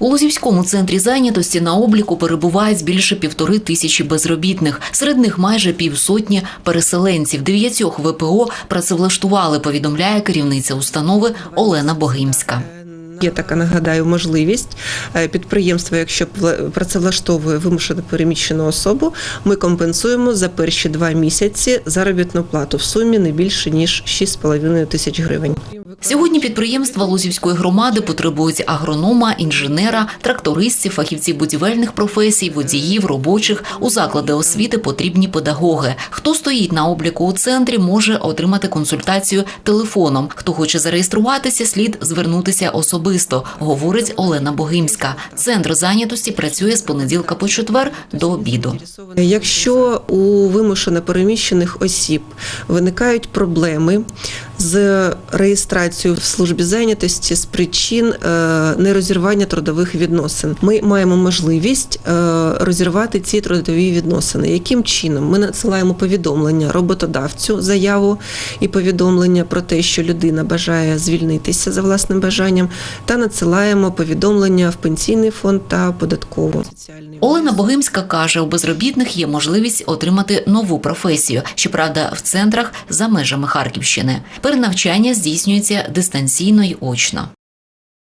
У Лозівському центрі зайнятості на обліку перебувають більше півтори тисячі безробітних. Серед них майже півсотні переселенців. Дев'ятьох ВПО працевлаштували, повідомляє керівниця установи Олена Богимська. Є така, нагадаю, можливість Е, підприємство, якщо працевлаштовує вимушено переміщену особу, ми компенсуємо за перші два місяці заробітну плату в сумі не більше ніж 6,5 тисяч гривень. Сьогодні підприємства Лозівської громади потребують агронома, інженера, трактористів, фахівців будівельних професій, водіїв, робочих. У заклади освіти потрібні педагоги. Хто стоїть на обліку у центрі, може отримати консультацію телефоном. Хто хоче зареєструватися, слід звернутися особисто, говорить Олена Богимська. Центр зайнятості працює з понеділка по четвер до обіду. Якщо у вимушено переміщених осіб виникають проблеми з реєстрацією в службі зайнятості з причин е, нерозірвання трудових відносин, ми маємо можливість е, розірвати ці трудові відносини. Яким чином ми надсилаємо повідомлення роботодавцю, заяву і повідомлення про те, що людина бажає звільнитися за власним бажанням, та надсилаємо повідомлення в пенсійний фонд та податкову. Олена Богимська каже, у безробітних є можливість отримати нову професію. Щоправда, в центрах за межами Харківщини. Перенавчання здійснюється дистанційно й очно.